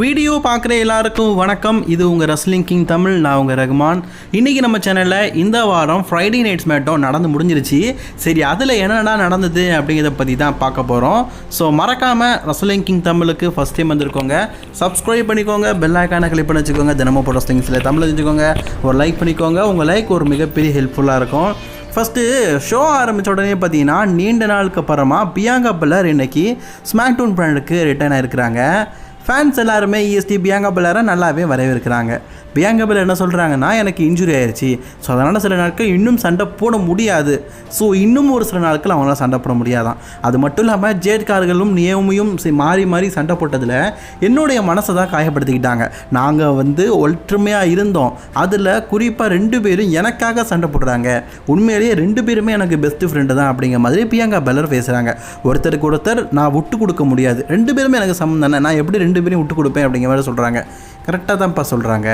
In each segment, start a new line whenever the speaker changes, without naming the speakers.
Video பார்க்குற எல்லாருக்கும் வணக்கம். இது உங்கள் ரஸ்லிங் கிங் தமிழ் நான் உங்கள் ரகுமான். இன்றைக்கி நம்ம சேனலில் இந்த வாரம் ஃப்ரைடே நைட்ஸ் மேட்டம் நடந்து முடிஞ்சிருச்சு. சரி அதில் என்னென்ன நடந்தது அப்படிங்கிறத பற்றி தான் பார்க்க போகிறோம் ஸோ மறக்காமல் ரஸ்லிங் கிங் தமிழுக்கு ஃபஸ்ட் டைம் வந்திருக்கோங்க. சப்ஸ்கிரைப் பண்ணிக்கோங்க பெல் ஐக்கானை கிளிக் பண்ணி வச்சுக்கோங்க. தினமும் போட ரஸ்லிங்ஸில் தமிழ் தெரிஞ்சுக்கோங்க. ஒரு லைக் பண்ணிக்கோங்க. உங்கள் லைக் ஒரு மிகப்பெரிய ஹெல்ப்ஃபுல்லாக இருக்கும். ஃபஸ்ட்டு ஷோ ஆரம்பித்த உடனே பார்த்தீங்கன்னா நீண்ட நாளுக்கு அப்புறமா பியாங்கா பில்லர் இன்றைக்கி ஸ்மாக் டவுன் பிராண்டுக்கு ரிட்டர்ன் ஆகிருக்கிறாங்க ஃபேன்ஸ் எல்லாருமே இஎஸ்டி பியாங்கா பல்லரை நல்லாவே வரவேற்கிறாங்க. பியாங்கா என்ன சொல்கிறாங்கன்னா எனக்கு இன்ஜுரி ஆயிடுச்சு ஸோ அதனால் சில நாட்கள் இன்னும் சண்டை போட முடியாது. ஸோ இன்னும் ஒரு சில நாட்கள் அவங்களால சண்டை போட முடியாதான். அது மட்டும் இல்லாமல் ஜேட்கார்களும் நியமியும் மாறி மாறி சண்டை போட்டதில் என்னுடைய மனசை தான் காயப்படுத்திக்கிட்டாங்க. நாங்கள் வந்து ஒற்றுமையாக இருந்தோம். அதில் குறிப்பாக ரெண்டு பேரும் எனக்காக சண்டை போடுறாங்க. உண்மையிலேயே ரெண்டு பேருமே எனக்கு பெஸ்ட் ஃப்ரெண்டு தான் அப்படிங்கிற மாதிரி பிரியங்கா பெல்லர் பேசுகிறாங்க ஒருத்தருக்கு ஒருத்தர் நான் விட்டு கொடுக்க முடியாது. ரெண்டு பேருமே எனக்கு சம்மந்தம் நான் எப்படி ரெண்டு பேரும் விட்டு கொடுப்பேன்? அப்படிங்கிற மாதிரி சொல்கிறாங்க கரெக்டாக தான்ப்பா சொல்கிறாங்க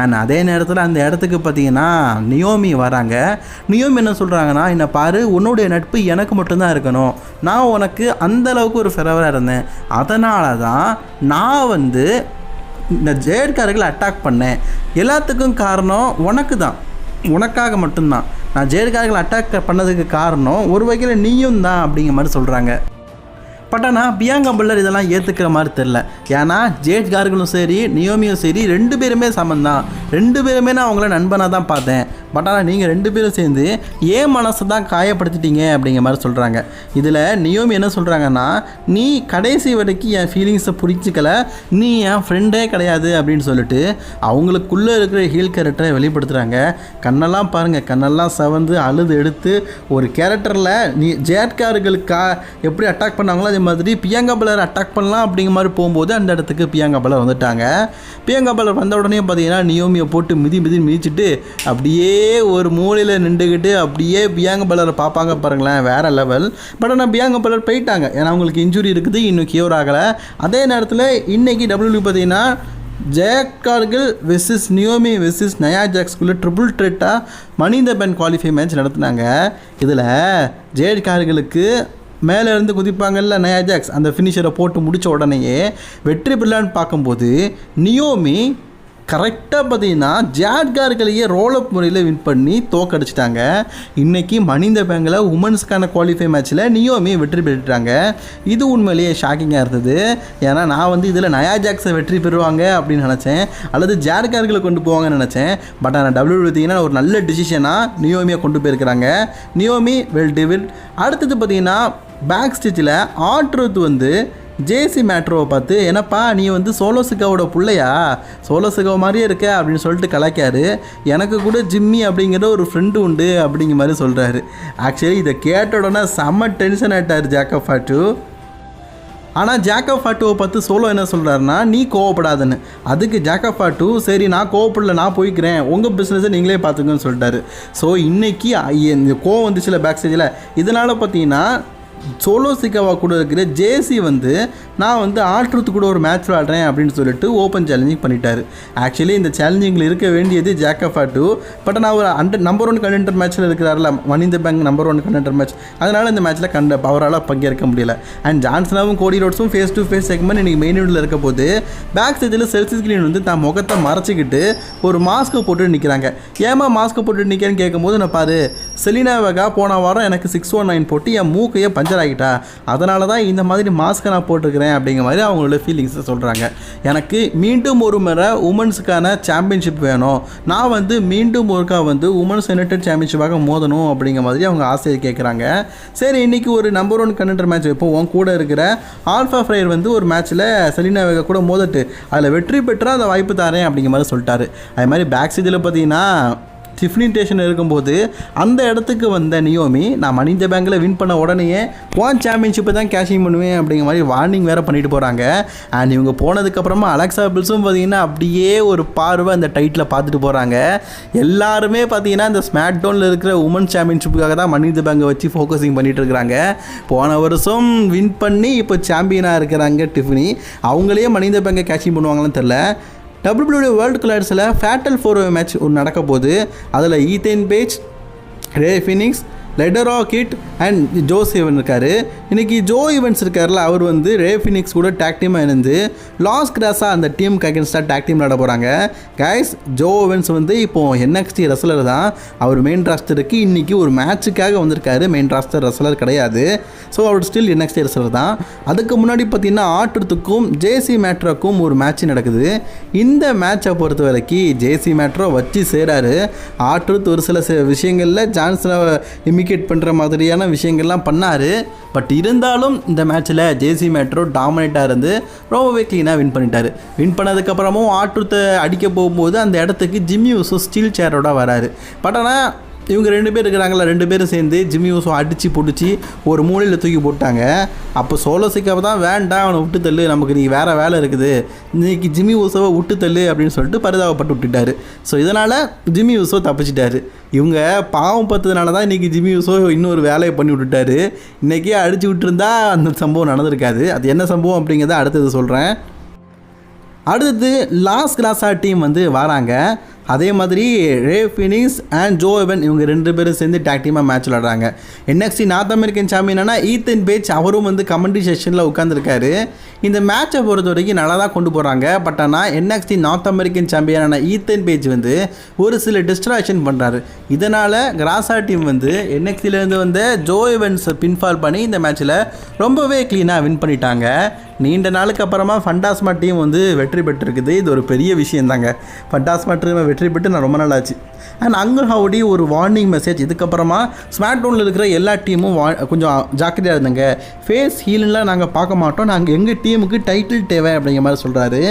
அண்ட் அதே நேரத்தில் அந்த இடத்துக்கு பார்த்தீங்கன்னா நியோமி வராங்க. நியோமி என்ன சொல்கிறாங்கன்னா என்னை பாரு உன்னுடைய நட்பு எனக்கு மட்டும்தான் இருக்கணும். நான் உனக்கு அந்தளவுக்கு ஒரு ஃபெரவராக இருந்தேன். அதனால தான் நான் வந்து இந்த ஜேட்காரர்களை அட்டாக் பண்ணேன். எல்லாத்துக்கும் காரணம் உனக்கு தான் உனக்காக மட்டும்தான். நான் ஜேட்காரர்களை அட்டாக் பண்ணதுக்கு காரணம் ஒரு வகையில் நீயும் தான் அப்படிங்கிற மாதிரி சொல்கிறாங்க பட் ஆனால் பியாங்கா புல்லர் இதெல்லாம் ஏற்றுக்கிற மாதிரி தெரில ஏன்னா ஜேட் கார்களும் சரி நியோமியும் சரி ரெண்டு பேருமே சமந்தான். ரெண்டு பேருமே நான் அவங்கள நண்பனாக தான் பார்த்தேன். பட் ஆனால் நீங்கள் ரெண்டு பேரும் சேர்ந்து ஏன் மனசை தான் காயப்படுத்திட்டீங்க அப்படிங்கிற மாதிரி சொல்கிறாங்க இதில் நியோமி என்ன சொல்கிறாங்கன்னா நீ கடைசி வரைக்கும் என் ஃபீலிங்ஸை புரிஞ்சிக்கல. நீ என் ஃப்ரெண்டே கிடையாது அப்படின்னு சொல்லிட்டு அவங்களுக்குள்ளே இருக்கிற ஹீல் கேரக்டரை வெளிப்படுத்துகிறாங்க கண்ணெல்லாம் பாருங்கள் கண்ணெல்லாம் சவந்து அழுது எடுத்து ஒரு கேரக்டரில் நீ ஜேட்கார்களுக்கா எப்படி அட்டாக் பண்ணாங்களோ அதே மாதிரி பியங்கா பலர் அட்டாக் பண்ணலாம் அப்படிங்கிற மாதிரி போகும்போது அந்த இடத்துக்கு பியங்கா பலர் வந்துட்டாங்க. பியங்கா பலர் வந்த உடனே பார்த்தீங்கன்னா நியோமியை போட்டு மிதி மிதி மிதிச்சிட்டு அப்படியே ஒரு மூலையில் நின்றுக்கிட்டு அப்படியே பியாங்க பலரை பார்ப்பாங்க பாருங்களேன் வேறு லெவல் பட் ஆனால் பியாங்க பலர் போயிட்டாங்க. ஏன்னா அவங்களுக்கு இன்ஜுரி இருக்குது இன்னும் கியூர் ஆகலை. அதே நேரத்தில் இன்றைக்கி டபிள்யூ பார்த்தீங்கன்னா ஜெயக்கார்கள் வெர்சஸ் நியோமி வெர்சஸ் நயா ஜாக்ஸ்குள்ளே ட்ரிபிள் ட்ரெட்டாக மனித பென் குவாலிஃபை மேட்ச் நடத்துனாங்க. இதில் ஜெயக்கார்களுக்கு மேலே இருந்து குதிப்பாங்கல்ல நயா ஜாக்ஸ்? அந்த ஃபினிஷரை போட்டு முடித்த உடனேயே வெற்றி பெறலான்னு பார்க்கும்போது நியோமி கரெக்டாக பார்த்தீங்கன்னா ஜாட்கார்களையே ரோலப் முறையில் வின் பண்ணி தோக்கடிச்சிட்டாங்க. இன்றைக்கி மனித பேங்கில் உமன்ஸ்க்கான குவாலிஃபை மேட்ச்சில் நியோமி வெற்றி பெற்றுட்டாங்க. இது உண்மையிலேயே ஷாக்கிங்காக இருந்தது. ஏன்னா நான் வந்து இதில் நயா ஜாக்ஸை வெற்றி பெறுவாங்க அப்படின்னு நினச்சேன். அல்லது ஜாட்கார்களை கொண்டு போவாங்கன்னு நினச்சேன். பட் ஆனால் டபிள்யூ பார்த்தீங்கன்னா ஒரு நல்ல டிசிஷனாக நியோமியை கொண்டு போயிருக்கிறாங்க. நியோமி வெல் டிவில் அடுத்தது பார்த்தீங்கன்னா பேக் ஸ்டிச்சில் ஆட்ருத் வந்து ஜேசி மேட்ரோவை பார்த்து என்னப்பா நீ வந்து சோலோசுகாவோட பிள்ளையா? சோலோசுகா மாதிரியே இருக்க அப்படின்னு சொல்லிட்டு கலாய்க்காரு. எனக்கு கூட ஜிம்மி அப்படிங்கிற ஒரு ஃப்ரெண்டு உண்டு அப்படிங்கிற மாதிரி சொல்கிறாரு ஆக்சுவலி இதை கேட்ட உடனே செம்ம டென்ஷன் ஆகிட்டார் ஜாக்கப் ஃபாட்டு ஆனால் ஜாக்கப் ஃபாட்டுவை பார்த்து சோலோ என்ன சொல்கிறாருன்னா நீ கோவப்படாதுன்னு. அதுக்கு ஜாக்கப் ஃபாட்டு சரி நான் கோவப்படல நான் போய்க்கிறேன். உங்கள் பிஸ்னஸை நீங்களே பார்த்துக்கன்னு சொல்லிட்டாரு. ஸோ இன்றைக்கி இந்த கோவம் வந்துச்சுல பேக் ஸ்டேஜில் இதனால் பார்த்தீங்கன்னா சோலோ சிக்காவா கூட இருக்கிற ஜேசி வந்து நான் வந்து ஆட்ருத்து கூட ஒரு மேட்ச் விளாடுறேன் அப்படின்னு சொல்லிட்டு ஓப்பன் சேலஞ்சிங் பண்ணிட்டாரு. ஆக்சுவலி இந்த சேலஞ்சிங்கில் இருக்க வேண்டியது ஜாக்கஃபா டூ பட் நான் ஒரு அண்டர் நம்பர் ஒன் கண்டென்டர் மேட்ச்சில் இருக்கிறாரில்ல மனித bank number one contender match அதனால் இந்த மேட்ச்சில் கண்ட அவரால் பங்கேற்க முடியல. அண்ட் ஜான்சனாவும் கோடி ரோட்ஸும் ஃபேஸ் டு ஃபேஸ் செக்மெண்ட் இன்றைக்கி மெயின் இவனில் இருக்க போது பேக் சைடில் செல்சி ஸ்க்ரீன் வந்து தான் முகத்தை மறைச்சிக்கிட்டு ஒரு மாஸ்க்கை போட்டு நிற்கிறாங்க ஏமா மாஸ்க்கை போட்டு நிற்கிறேன்னு கேட்கும்போது நான் பாரு செலினா வெகா போன வாரம் எனக்கு சிக்ஸ் ஒன் நைன் போட்டு என் மூக்கையே பஞ்சர் ஆகிட்டா. அதனால தான் இந்த மாதிரி மாஸ்க்கை நான் போட்டிருக்கிறேன் அப்படிங்கிற மாதிரி அவங்களோட ஃபீலிங்ஸை சொல்கிறாங்க எனக்கு மீண்டும் ஒரு முறை உமன்ஸுக்கான சாம்பியன்ஷிப் வேணும். நான் வந்து மீண்டும் ஒருக்கா வந்து உமன்ஸ் யுனைடெட் சாம்பியன்ஷிப்பாக மோதணும் அப்படிங்கிற மாதிரி அவங்க ஆசையை கேட்குறாங்க சரி இன்னைக்கு ஒரு நம்பர் ஒன் கண்டென்டர் மேட்ச் வைப்போம். உன் கூட இருக்கிற ஆல்ஃபா ஃப்ரையர் வந்து ஒரு மேட்ச்சில் செலினா வெகா கூட மோதட்டு. அதில் வெற்றி பெற்றால் அந்த வாய்ப்பு தரேன் அப்படிங்கிற மாதிரி சொல்லிட்டாரு. அது மாதிரி பேக் இதில் பார்த்தீங்கன்னா டிஃப்னி ஸ்டேஷன் இருக்கும்போது அந்த இடத்துக்கு வந்த நியோமி நான் மனித பேங்கில் வின் பண்ண உடனேயே ஒன் சாம்பியன்ஷிப்பை தான் கேஷிங் பண்ணுவேன் அப்படிங்கிற மாதிரி வார்னிங் வேறு பண்ணிட்டு போகிறாங்க அண்ட் இவங்க போனதுக்கப்புறமா அலெக்சா பில்ஸும் பார்த்தீங்கன்னா அப்படியே ஒரு பார்வை அந்த டைட்டில் பார்த்துட்டு போகிறாங்க எல்லாருமே பார்த்தீங்கன்னா இந்த ஸ்மாக் டவுனில் இருக்கிற உமன் சாம்பியன்ஷிப்புக்காக தான் மனித பேங்கை வச்சு ஃபோக்கஸிங் பண்ணிகிட்டு இருக்கிறாங்க. போன வருஷம் வின் பண்ணி இப்போ சாம்பியனாக இருக்கிறாங்க டிஃபினி அவங்களே மனித பேங்கை கேஷிங் பண்ணுவாங்களான்னு தெரில டபிள்யூபிள்யூ வேர்ல்டு கலர்ஸில் ஃபேட்டல் ஃபோர் மேட்ச் ஒன்று நடக்க போகுது அதில் Ethan Page Rey Fenix லெடரா kit and Joe even இருக்கார். இன்றைக்கி ஜோ ஈவென்ட்ஸ் இருக்கார்ல அவர் வந்து ரே ஃபினிக்ஸ் கூட டேக் டீமாக இணைந்து லாஸ் கிராஸாக அந்த டீமுக்கு அகேன்ஸ்டாக டேக் டீம் விளாட போகிறாங்க கைஸ் ஜோ ஈவன்ஸ் வந்து இப்போது என்எக்ஸ்டி ரெஸ்லர் தான். அவர் மெயின் ராஸ்டருக்கு இன்றைக்கி ஒரு மேட்சுக்காக வந்திருக்காரு. மெயின் ராஸ்டர் ரெஸ்லர் கிடையாது. ஸோ அவர் ஸ்டில் என்எக்ஸ்டி ரெஸ்லர் தான். அதுக்கு முன்னாடி பார்த்தீங்கன்னா ஆட்டத்துக்கும் ஜேசி மேட்ரோக்கும் ஒரு மேட்ச் நடக்குது. இந்த மேட்சை பொறுத்த வரைக்கும் ஜேசி மேட்ரோ வச்சு சேராரு. ஆட்டுறது ஒரு சில சி- விஷயங்களில் ஜான்சனை இண்டிகேட் பண்ணுற மாதிரியான விஷயங்கள்லாம் பண்ணார். பட் இருந்தாலும் இந்த மேட்ச்சில் ஜேசி மேட்ரோ டாமினேட்டாக இருந்து ரொம்பவே க்ளீனாக வின் பண்ணிட்டார். வின் பண்ணதுக்கப்புறமும் ஆற்றுத்தை அடிக்க போகும்போது அந்த இடத்துக்கு ஜிம்மி யூசோ ஸ்டீல் சேரோட வராரு. பட் ஆனால் இவங்க ரெண்டு பேர் இருக்கிறாங்களா ரெண்டு பேரும் சேர்ந்து ஜிம்மி ஓசோ அடித்து பிடிச்சி ஒரு மூலையில் தூக்கி போட்டாங்க. அப்போ சோலோ சிக்காவை தான் வேண்டாம் அவனை விட்டு தள்ளு நமக்கு நீ வேறு வேலை இருக்குது. இன்னைக்கு ஜிம்மி ஓசோவை விட்டு தள்ளு அப்படின்னு சொல்லிட்டு பரிதாபப்பட்டு விட்டுட்டாரு. ஸோ இதனால் ஜிம்மி ஓசோ தப்பிச்சிட்டாரு. இவங்க பாவம் பார்த்ததுனால தான் இன்றைக்கி ஜிம்மி யூசோ இன்னொரு வேலையை பண்ணி விட்டுட்டாரு. இன்றைக்கே அடித்து விட்டுருந்தா அந்த சம்பவம் நடந்திருக்காது. அது என்ன சம்பவம் அப்படிங்கிறத அடுத்தது சொல்கிறேன் அடுத்தது லாஸ்ட் கிளாஸாக டீம் வந்து வராங்க. அதே மாதிரி ரே ஃபினிக்ஸ் அண்ட் ஜோ எவன் இவங்க ரெண்டு பேரும் சேர்ந்து டேக் டீமாக மேட்ச் விளாடுறாங்க என்எக்ஸ்டி நார்த் அமெரிக்கன் சாம்பியனானா ஈத்தன் பேச் அவரும் வந்து கமெண்ட்ரி செஷனில் உட்காந்துருக்காரு இந்த மேட்சை பொறுத்த வரைக்கும் நல்லா தான் கொண்டு போகிறாங்க பட் ஆனால் என்எக்ஸ்டி நார்த் அமெரிக்கன் சாம்பியனான ஈத்தன் பேஜ் வந்து ஒரு சில டிஸ்ட்ராக்ஷன் பண்ணுறாரு இதனால் கிராசா டீம் வந்து என்எக்ஸ்டிலேருந்து வந்து ஜோ எவன்ஸை பின்ஃபால் பண்ணி இந்த மேட்ச்சில் ரொம்பவே க்ளீனாக வின் பண்ணிட்டாங்க. நீண்ட நாளுக்கு அப்புறமா ஃபண்டாஸ்மா டீம் வந்து வெற்றி பெற்றிருக்குது. இது ஒரு பெரிய விஷயம் தாங்க ஃபண்டாஸ்மா டீம் வெற்றி பெற்று நான் ரொம்ப நாள் ஆச்சு அண்ட் அங்கு ஹவுடி ஒரு வார்னிங் மெசேஜ் இதுக்கப்புறமா ஸ்மார்ட் டவுனில் இருக்கிற எல்லா டீமும் வா கொஞ்சம் ஜாக்கிரதையாக இருந்தங்க. ஃபேஸ் ஹீலெலாம் நாங்கள் பார்க்க மாட்டோம். நாங்கள் எங்கள் டீமுக்கு டைட்டில் தேவை அப்படிங்கிற மாதிரி சொல்கிறாரு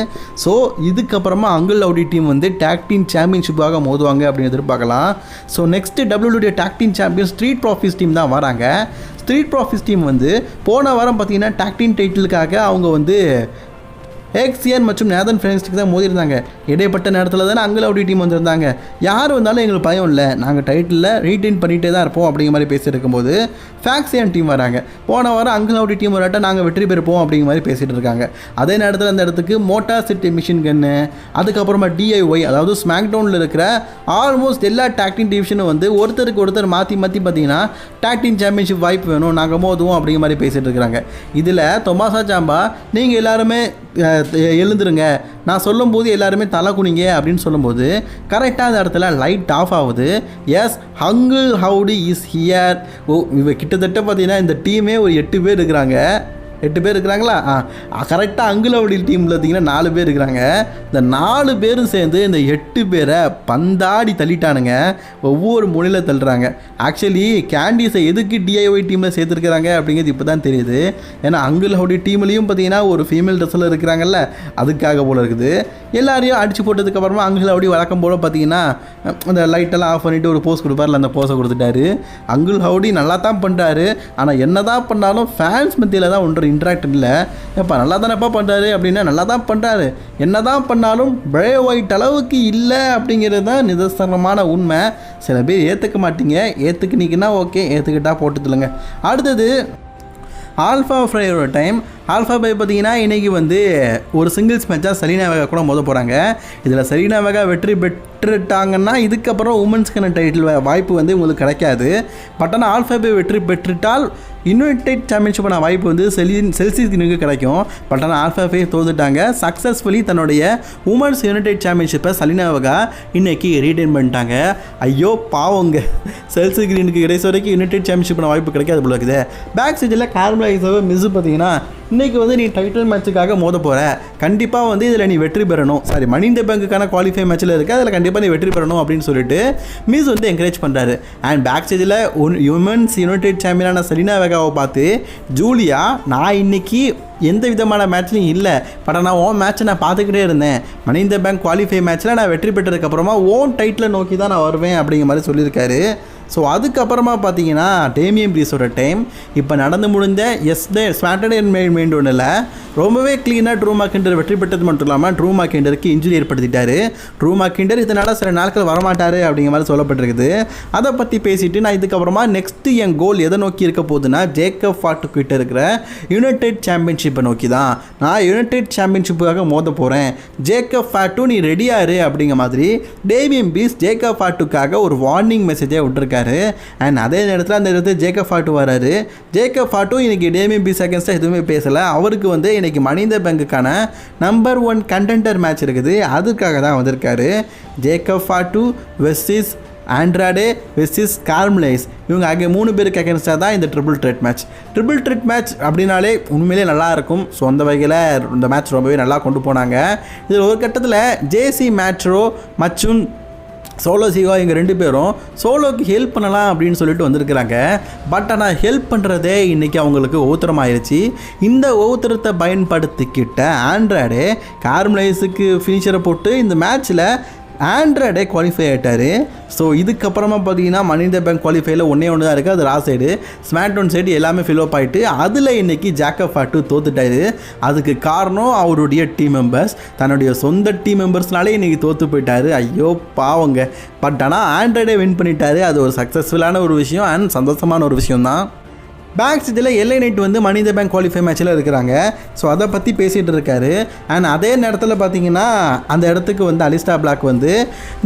ஸோ இதுக்கப்புறமா அங்குல் ஹவுடி டீம் வந்து டேக் டீம் சாம்பியன்ஷிப்பாக மோதுவாங்க அப்படின்னு எதிர்பார்க்கலாம். So next டபிள்யூடைய tag team champion street profits team தான் வராங்க. ஸ்ட்ரீட் ப்ராஃபிஸ் டீம் வந்து போன வாரம் பார்த்தீங்கன்னா டாக்டின் டைட்டிலுக்காக அவங்க வந்து எக்ஸியன் மற்றும் நேதன் ஃப்ரெண்ட்ஸ்க்கு தான் மோதிருந்தாங்க இடைப்பட்ட நேரத்தில் தானே அங்கலவுடி டீம் வந்திருந்தாங்க. யார் வந்தாலும் எங்களுக்கு பயம் இல்லை. நாங்கள் டைட்டிலில் ரீட்டைன் பண்ணிகிட்டே தான் இருப்போம் அப்படிங்கிற மாதிரி பேசிட்டு இருக்கும்போது ஃபேக்ஸியன் டீம் வராங்க. போன வாரம் அங்கலவுடி டீம் வராட்ட நாங்கள் வெற்றி பெறுப்போம் அப்படிங்கிற மாதிரி பேசிகிட்டு இருக்காங்க. அதே நேரத்தில் அந்த இடத்துக்கு மோட்டார் சிட்டி மிஷின் கன்னு அதுக்கப்புறமா டிஐஒய் அதாவது ஸ்மாக் டவுனில் இருக்கிற ஆல்மோஸ்ட் எல்லா டாக்டிங் டிவிஷனும் வந்து ஒருத்தருக்கு ஒருத்தர் மாற்றி மாற்றி பார்த்தீங்கன்னா டாக்டிங் சாம்பியன்ஷிப் வாய்ப்பு வேணும். நாங்கள் மோதுவோம் அப்படிங்கிற மாதிரி பேசிகிட்டு இருக்கிறாங்க இதில் தொமாசா சாம்பா நீங்கள் எல்லாருமே எழுந்துருங்க. நான் சொல்லும்போது எல்லாருமே தலை குனிங்க அப்படின்னு சொல்லும்போது கரெக்டாக அந்த இடத்துல லைட் ஆஃப் ஆகுது. Yes uncle Howdy is here oh இவ கிட்டத்தட்ட பார்த்தீங்கன்னா இந்த டீமே ஒரு எட்டு பேர் இருக்கிறாங்க. எட்டு பேர் இருக்கிறாங்களா? ஆ கரெக்டாக அங்குலவடி டீமில் பார்த்தீங்கன்னா நாலு பேர் இருக்கிறாங்க. இந்த நாலு பேரும் சேர்ந்து இந்த எட்டு பேரை பந்தாடி தள்ளிட்டானுங்க. ஒவ்வொரு மொழியில் தள்ளுறாங்க. ஆக்சுவலி கேண்டீஸை எதுக்கு டிஐஒய் டீமில் சேர்த்துருக்குறாங்க அப்படிங்கிறது இப்போ தான் தெரியுது. ஏன்னா அங்குலவடி டீம்லேயும் பார்த்தீங்கன்னா ஒரு ஃபீமேல் ட்ரெஸ்ஸில் இருக்கிறாங்கல்ல அதுக்காக போல இருக்குது. எல்லாரையும் அடித்து போட்டதுக்கப்புறமா அங்குலவடி வழக்கம் போல் பார்த்தீங்கன்னா அந்த லைட்டெல்லாம் ஆஃப் பண்ணிவிட்டு ஒரு போஸ் கொடுப்பார்ல அந்த போஸை கொடுத்துட்டாரு. அங்குல் ஹவுடி நல்லா தான் பண்ணுறாரு ஆனால் என்ன தான் பண்ணாலும் ஃபேன்ஸ் மத்தியில் தான் ஒன்று இன்ட்ராக்ட் இல்லை. எப்போ நல்லா தானேப்பா பண்ணுறாரு அப்படின்னா நல்லா தான் பண்ணுறாரு என்ன தான் பண்ணாலும் பிரே ஒயிட் அளவுக்கு இல்லை அப்படிங்கிறது தான் நிதர்சனமான உண்மை. சில பேர் ஏற்றுக்க மாட்டீங்க. ஏற்றுக்கினீங்கன்னா ஓகே ஏற்றுக்கிட்டா போட்டுத்துலங்க அடுத்தது ஆல்ஃபா ஃப்ரையோட டைம் ஆல்ஃபா பை பார்த்தீங்கன்னா இன்றைக்கி வந்து ஒரு சிங்கிள்ஸ் மேட்சாக சலீனா வேகா கூட மோத போகிறாங்க இதில் சலீனா வேகா வெற்றி பெற்றுட்டாங்கன்னா இதுக்கப்புறம் உமன்ஸ்க்கான டைட்டில் வாய்ப்பு வந்து உங்களுக்கு கிடைக்காது. பட் ஆனால் ஆல்ஃபா பை வெற்றி பெற்றுட்டால் யுனைடெட் சாம்பியன்ஷிப்பான வாய்ப்பு வந்து செலின் செல்சிஸ்க்கு கிடைக்கும். பட் ஆனால் ஆல்ஃபா ஃபே தோத்துட்டாங்க. சக்ஸஸ்ஃபுல்லி தன்னுடைய உமன்ஸ் யுனைடெட் சாம்பியன்ஷிப்பை சலினா வகா இன்னைக்கு ரீடைன் பண்ணிட்டாங்க. ஐயோ பாவங்க. செல்சி கிரீனுக்கு கடைசி வரைக்கும் யுனைடெட் சாம்பியன்ஷிப்பான வாய்ப்பு கிடைக்காது போல இருக்குது. பேக் ஸ்டேஜில் கார்மலைஸாக மிஸ் பார்த்தீங்கன்னா இன்றைக்கி வந்து நீ டைட்டில் மேட்சுக்காக மோத போகிற கண்டிப்பாக வந்து இதில் நீ வெற்றி பெறணும். சாரி மணி இந்த பேங்குக்கான குவாலிஃபை மேட்ச்சில் இருக்கு. அதில் கண்டிப்பாக நீ வெற்றி பெறணும் அப்படின்னு சொல்லிட்டு மீஸ் வந்து என்கரேஜ் பண்ணுறாரு அண்ட் பேக் ஸ்டேஜில் உமன்ஸ் யுனைடெட் சாம்பியனான செலினா வேகாவை பார்த்து ஜூலியா நான் இன்னைக்கு எந்த விதமான மேட்ச்லையும் இல்லை. பட் நான் ஓன் மேட்ச்சை நான் பார்த்துக்கிட்டே இருந்தேன். மணிந்த பேங்க் குவாலிஃபை மேட்ச்சில் நான் வெற்றி பெற்றதுக்கப்புறமா ஓன் டைட்டில் நோக்கி தான் நான் வருவேன் அப்படிங்கிற மாதிரி சொல்லியிருக்காரு. ஸோ அதுக்கப்புறமா பார்த்தீங்கன்னா டேமியம் பிரீஸோட டைம் இப்போ நடந்து முடிஞ்ச yesterday Saturday main main ஒன்றில் ரொம்பவே க்ளீனாக ட்ரூ மாக்கிண்டர் வெற்றி பெற்றது மட்டும் இல்லாமல் ட்ரூ மாக்கிண்டருக்கு இன்ஜுரி ஏற்படுத்திட்டாரு. ட்ரூ மாக்கிண்டர் இதனால் சில நாட்கள் வரமாட்டார் அப்படிங்கிற மாதிரி சொல்லப்பட்டிருக்குது. அதை பற்றி பேசிட்டு நான் இதுக்கப்புறமா நெக்ஸ்ட்டு என் கோல் எதை நோக்கி இருக்க போகுதுன்னா ஜேக்கப் ஃபாட்டு கிட்ட இருக்கிற யுனைடெட் சாம்பியன்ஷிப்பை நோக்கி தான். நான் யுனைடெட் சாம்பியன்ஷிப்புக்காக மோத போகிறேன் ஜேக்கப் ஃபாட்டு நீ ரெடியாரு அப்படிங்கிற மாதிரி டேவியம் பீஸ் ஜேக்கப் ஃபாட்டுக்காக ஒரு வார்னிங் மெசேஜை விட்டுருக்காரு. அண்ட் அதே நேரத்தில் அந்த இடத்துல ஜேக்கப் ஃபாட்டு வராரு. ஜேக்கப் ஃபாட்டும் இன்னைக்கு டேமியன் பீஸ் செகண்ட்ஸாக எதுவுமே பேசலை. அவருக்கு வந்து இன்றைக்கி மனித பேங்குக்கான நம்பர் ஒன் கண்டென்டர் மேட்ச் இருக்குது. அதுக்காக தான் வந்திருக்காரு. ஜேக்கப் ஃபாட்டு வெஸ்டிஸ் ஆண்ட்ராடே வெஸ்டிஸ் கார்ம்லைஸ் இவங்க ஆகிய மூணு பேருக்கு அகேன்ஸ்டாக தான் இந்த triple threat match triple threat match அப்படின்னாலே உண்மையிலே நல்லா இருக்கும். ஸோ அந்த வகையில் இந்த மேட்ச் ரொம்பவே நல்லா கொண்டு போனாங்க. இதில் ஒரு கட்டத்தில் ஜேசி மேட்ரோ மற்றும் சோலோ சிவா இவங்க ரெண்டு பேரும் சோலோக்கு ஹெல்ப் பண்ணலாம் அப்படின்னு சொல்லிட்டு வந்திருக்கிறாங்க. பட் ஆனால் ஹெல்ப் பண்ணுறதே இன்றைக்கி அவங்களுக்கு ஓத்திரமாயிருச்சு இந்த ஓத்திரத்தை பயன்படுத்திக்கிட்ட ஆண்ட்ராய்டு கார்மலைஸுக்கு ஃபினிஷரை போட்டு இந்த மேட்ச்சில் ஆண்ட்ராய்டே குவாலிஃபை ஆகிட்டார் ஸோ இதுக்கப்புறமா பார்த்தீங்கன்னா மனித பேங்க் குவாலிஃபைல ஒன்றே ஒன்று தான் இருக்குது அது ரா சைடு ஒன் சைடு எல்லாமே ஃபில்அப் ஆகிட்டு அதில் இன்றைக்கி ஜாக்கப் ஃபாட்டு தோத்துட்டாரு. அதுக்கு காரணம் அவருடைய டீம் மெம்பர்ஸ் தன்னுடைய சொந்த டீம் மெம்பர்ஸ்னாலே இன்றைக்கி தோற்று போயிட்டாரு. ஐயோ பாவங்க. பட் ஆனால் ஆண்ட்ராய்டே வின் பண்ணிட்டாரு. அது ஒரு சக்ஸஸ்ஃபுல்லான ஒரு விஷயம் அண்ட் சந்தோஷமான ஒரு விஷயம் தான் பேங்க் இதில் எல்ஐ நைட் வந்து மனித பேங்க் குவாலிஃபை மேட்ச்சில் இருக்கிறாங்க. ஸோ அதை பற்றி பேசிகிட்டு இருக்காரு. அண்ட் அதே நேரத்தில் பார்த்தீங்கன்னா அந்த இடத்துக்கு வந்து அலிஸ்டா பிளாக் வந்து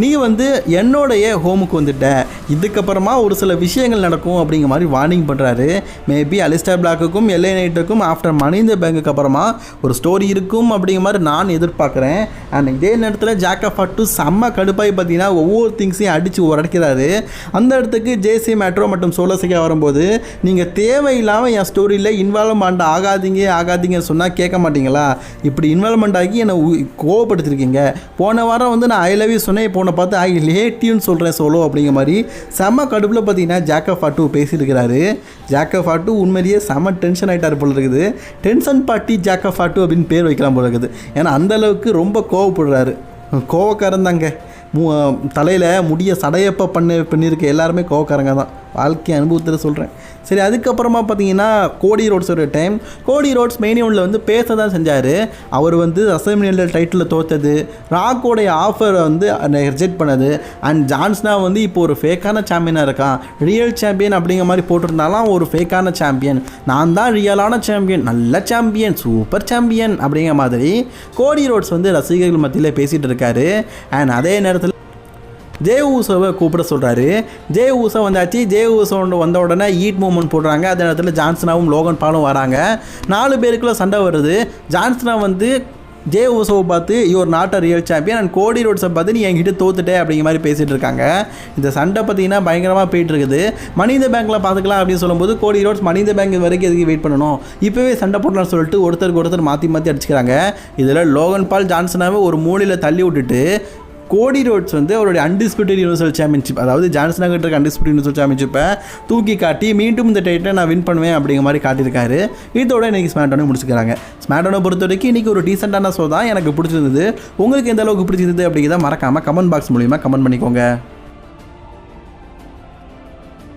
நீ வந்து என்னோடைய ஹோமுக்கு வந்துட்ட. இதுக்கப்புறமா ஒரு சில விஷயங்கள் நடக்கும் அப்படிங்கிற மாதிரி வார்னிங் பண்ணுறாரு மேபி அலிஸ்டா பிளாக்குக்கும் எல்ஐ நைட்டுக்கும் ஆஃப்டர் மனித பேங்குக்கு அப்புறமா ஒரு ஸ்டோரி இருக்கும் அப்படிங்கிற மாதிரி நான் எதிர்பார்க்குறேன். அண்ட் இதே நேரத்தில் ஜாக்கப் ஃபட்டு செம்ம கடுப்பாகி பார்த்தீங்கன்னா ஒவ்வொரு திங்ஸையும் அடித்து உடைக்கிறாரு. அந்த இடத்துக்கு ஜேசி மேட்ரோ மற்றும் சோலசிக்கா வரும்போது நீங்கள் தேவையில்லாமல் என் ஸ்டோரியில் இன்வால்வ்மெண்ட் ஆகாதீங்க ஆகாதீங்க சொன்னால் கேட்க மாட்டீங்களா? இப்படி இன்வால்வ்மெண்ட் ஆகி என்னை உ- கோவப்படுத்திருக்கீங்க. போன வாரம் வந்து நான் ஐ லவ் யூ சொன்னேன் போன பார்த்து ஐ லேட்டின்னு சொல்கிறேன் சோலோ அப்படிங்கிற மாதிரி செம்ம கடுப்பில் பார்த்தீங்கன்னா ஜாக்கப் ஃபாட்டு பேசியிருக்கிறாரு. ஜாக்கப் ஃபாட்டு உண்மையிலேயே செம்ம டென்ஷன் ஆகிட்டார் போல இருக்குது. டென்ஷன் பாட்டி ஜாக்கப் ஃபாட்டு அப்படின்னு பேர் வைக்கலாம் போல இருக்குது. ஏன்னா அந்த அளவுக்கு ரொம்ப கோவப்படுறாரு. கோவக்காரன் தாங்க. மு தலையில் முடிய சடையப்ப பண்ண பண்ணியிருக்க எல்லாருமே கோவக்காரங்க தான். வாழ்க்கை அனுபவத்தில் சொல்கிறேன் சரி அதுக்கப்புறமா பார்த்தீங்கன்னா கோடி ரோட்ஸோட டைம் கோடி ரோட்ஸ் மெயின் ஒன்றில் வந்து பேச தான் செஞ்சார். அவர் வந்து அசம்பிளியில் டைட்டில் தோற்றது ராக்கோடைய ஆஃபரை வந்து ரிஜெக்ட் பண்ணது. அண்ட் ஜான்ஸ்னா வந்து இப்போ ஒரு ஃபேக்கான சாம்பியனாக இருக்கான். ரியல் சாம்பியன் அப்படிங்கிற மாதிரி போட்டிருந்தாலும் ஒரு ஃபேக்கான சாம்பியன் நான் தான் ரியலான சாம்பியன் நல்ல சாம்பியன் சூப்பர் சாம்பியன் அப்படிங்கிற மாதிரி கோடி ரோட்ஸ் வந்து ரசிகர்கள் மத்தியில் பேசிகிட்டு இருக்காரு. அண்ட் அதே நேரத்தில் ஜே ஊசோவை கூப்பிட சொல்கிறாரு ஜே ஊசோ வந்தாச்சு. ஜே ஊசோ வந்த உடனே ஈட் மூமெண்ட் போடுறாங்க. அதே நேரத்தில் ஜான்சனாவும் லோகன் பாலும் வராங்க. நாலு பேருக்குள்ளே சண்டை வருது. ஜான்சனா வந்து ஜே ஓசோவை பார்த்து your not a real champion and Cody ரோட்ஸை பார்த்து நீ என்கிட்ட தோத்துட்டே அப்படிங்கிற மாதிரி பேசிகிட்டு இருக்காங்க. இந்த சண்டை பார்த்தீங்கன்னா பயங்கரமாக போயிட்டு இருக்குது. மனித பேங்க்கில் பார்த்துக்கலாம் அப்படின்னு சொல்லும்போது கோடி ரோட்ஸ் மனித பேங்க் வரைக்கும் எதுக்கு வெயிட் பண்ணணும்? இப்போவே சண்டை போடலாம்னு சொல்லிட்டு ஒருத்தருக்கு ஒருத்தர் மாற்றி மாற்றி அடிச்சுக்கிறாங்க. இதில் லோகன் பால் ஜான்சனாவே ஒரு மூலையில் தள்ளி விட்டுட்டு கோடி ரோட்ஸ் வந்து அவருடைய அன்டிஸ்பியூட்டட் யூனிவர்சல் சாம்பியன்ஷிப் அதாவது ஜான்சன் நகர் இருக்க அன்டிஸ்பியூட்டட் யூனிவர்சல் சாம்பியன்ஷிப்பை தூக்கி காட்டி மீண்டும் இந்த டைட்டை நான் வின் பண்ணுவேன் அப்படிங்கிற மாதிரி காட்டியிருக்காரு. இதோட இன்றைக்கி ஸ்மாட்டோனை முடிச்சுக்கிறாங்க. ஸ்மார்டோனை பொறுத்த வரைக்கும் இன்றைக்கி ஒரு டீசெண்டான ஷோ தான் எனக்கு பிடிச்சிருந்தது. உங்களுக்கு எந்த அளவுக்கு பிடிச்சிருந்தது அப்படிங்கிறத மறக்காமல் கமெண்ட் பாக்ஸ் மூலிமா கமெண்ட் பண்ணிக்கோங்க.